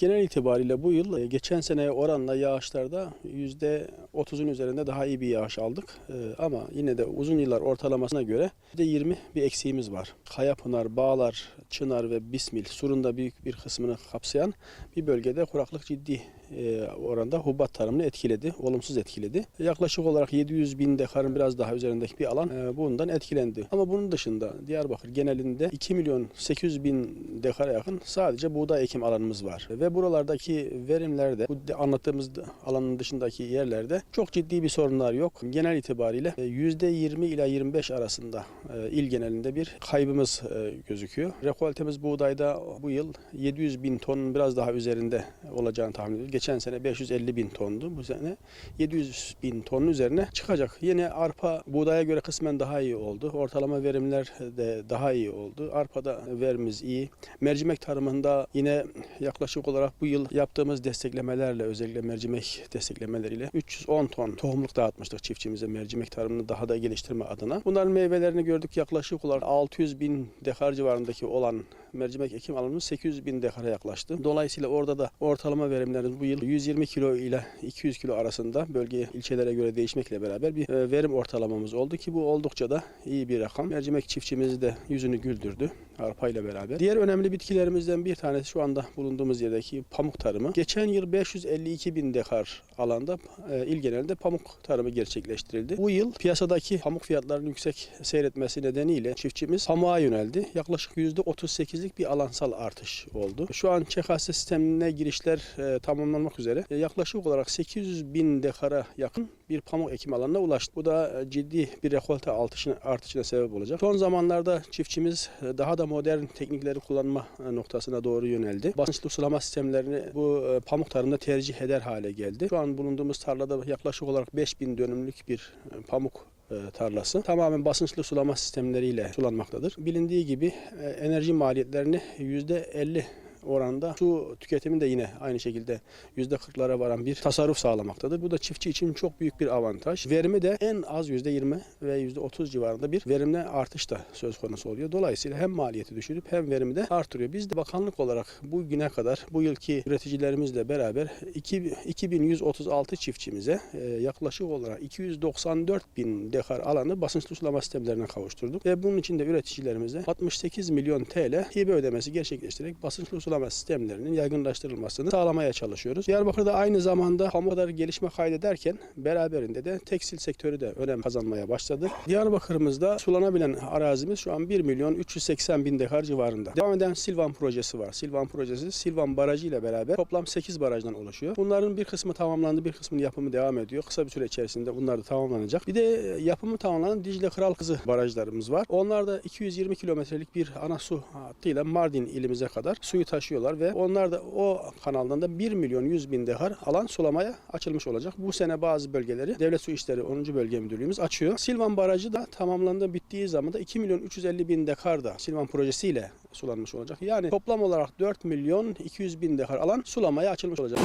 Genel itibariyle bu yıl e, geçen seneye oranla yağışlarda %30'un üzerinde daha iyi bir yağış aldık. E, Ama yine de uzun yıllar ortalamasına göre %20 bir eksiğimiz var. Kayapınar, Bağlar, Çınar ve Bismil, Sur'un büyük bir kısmını kapsayan bir bölgede kuraklık ciddi e, oranda hubat tarımını etkiledi, olumsuz etkiledi. Yaklaşık olarak 700 bin dekarın biraz daha üzerindeki bir alan e, bundan etkilendi. Ama bunun dışında Diyarbakır genelinde 2 milyon 800 bin dekara yakın sadece buğday ekim alanımız var. Ve buralardaki verimlerde bu anlattığımız alanın dışındaki yerlerde çok ciddi bir sorunlar yok. Genel itibariyle e, %20 ila 25 arasında e, il genelinde bir kaybımız e, gözüküyor. Rekoltemiz buğdayda bu yıl 700 bin tonun biraz daha üzerinde olacağını tahmin ediyoruz. Geçen sene 550 bin tondu. Bu sene 700 bin tonun üzerine çıkacak. Yine arpa buğdaya göre kısmen daha iyi oldu. Ortalama verimler de daha iyi oldu. Arpada verimimiz iyi. Mercimek tarımında yine yaklaşık olarak bu yıl yaptığımız desteklemelerle özellikle mercimek desteklemeleriyle 310 ton tohumluk dağıtmıştık çiftçimize mercimek tarımını daha da geliştirme adına. Bunların meyvelerini gördük yaklaşık olarak 600 bin dekar civarındaki olan mercimek ekim alanımız 800 bin dekara yaklaştı. Dolayısıyla orada da ortalama verimlerimiz bu yıl 120 kilo ile 200 kilo arasında bölge ilçelere göre değişmekle beraber bir e, verim ortalamamız oldu ki bu oldukça da iyi bir rakam. Mercimek çiftçimiz de yüzünü güldürdü arpa ile beraber. Diğer önemli bitkilerimizden bir tanesi şu anda bulunduğumuz yerdeki pamuk tarımı. Geçen yıl 552 bin dekar alanda e, il genelinde pamuk tarımı gerçekleştirildi. Bu yıl piyasadaki pamuk fiyatlarının yüksek seyretmesi nedeniyle çiftçimiz pamuğa yöneldi. Yaklaşık %38'lik bir alansal artış oldu. Şu an ÇKS sistemine girişler e, tamamlanmak üzere. E, yaklaşık olarak 800 bin dekara yakın bir pamuk ekim alanına ulaştı. Bu da e, ciddi bir rekolte artışına, artışına sebep olacak. Son zamanlarda çiftçimiz e, daha da modern teknikleri kullanma e, noktasına doğru yöneldi. Basınçlı sulama sistemlerini bu pamuk tarımında tercih eder hale geldi. Şu an bulunduğumuz tarlada yaklaşık olarak 5000 dönümlük bir pamuk tarlası tamamen basınçlı sulama sistemleriyle sulanmaktadır. Bilindiği gibi enerji maliyetlerini %50 oranda su tüketimi de yine aynı şekilde %40'lara varan bir tasarruf sağlamaktadır. Bu da çiftçi için çok büyük bir avantaj. Verimi de en az %20 ve %30 civarında bir verimde artış da söz konusu oluyor. Dolayısıyla hem maliyeti düşürüp hem verimi de artırıyor. Biz de bakanlık olarak bugüne kadar bu yılki üreticilerimizle beraber iki- 2136 çiftçimize e, yaklaşık olarak 294 bin dekar alanı basınçlı sulama sistemlerine kavuşturduk. Ve bunun için de üreticilerimize 68 milyon TL hibe ödemesi gerçekleştirerek basınçlı sulama sistemlerinin yaygınlaştırılmasını sağlamaya çalışıyoruz. Diyarbakır'da aynı zamanda pamuk kadar gelişme kaydederken beraberinde de tekstil sektörü de önem kazanmaya başladı. Diyarbakır'ımızda sulanabilen arazimiz şu an 1 milyon 380 bin dekar civarında. Devam eden Silvan projesi var. Silvan projesi Silvan Barajı ile beraber toplam 8 barajdan oluşuyor. Bunların bir kısmı tamamlandı, bir kısmının yapımı devam ediyor. Kısa bir süre içerisinde bunlar da tamamlanacak. Bir de yapımı tamamlanan Dicle Kral Kızı barajlarımız var. Onlar da 220 kilometrelik bir ana su hattıyla Mardin ilimize kadar suyu taşıyorlar ve onlar da o kanaldan da 1 milyon 100 bin dekar alan sulamaya açılmış olacak. Bu sene bazı bölgeleri Devlet Su İşleri 10. Bölge Müdürlüğümüz açıyor. Silvan Barajı da tamamlandı bittiği zaman da 2 milyon 350 bin dekar da Silvan projesiyle sulanmış olacak. Yani toplam olarak 4 milyon 200 bin dekar alan sulamaya açılmış olacak.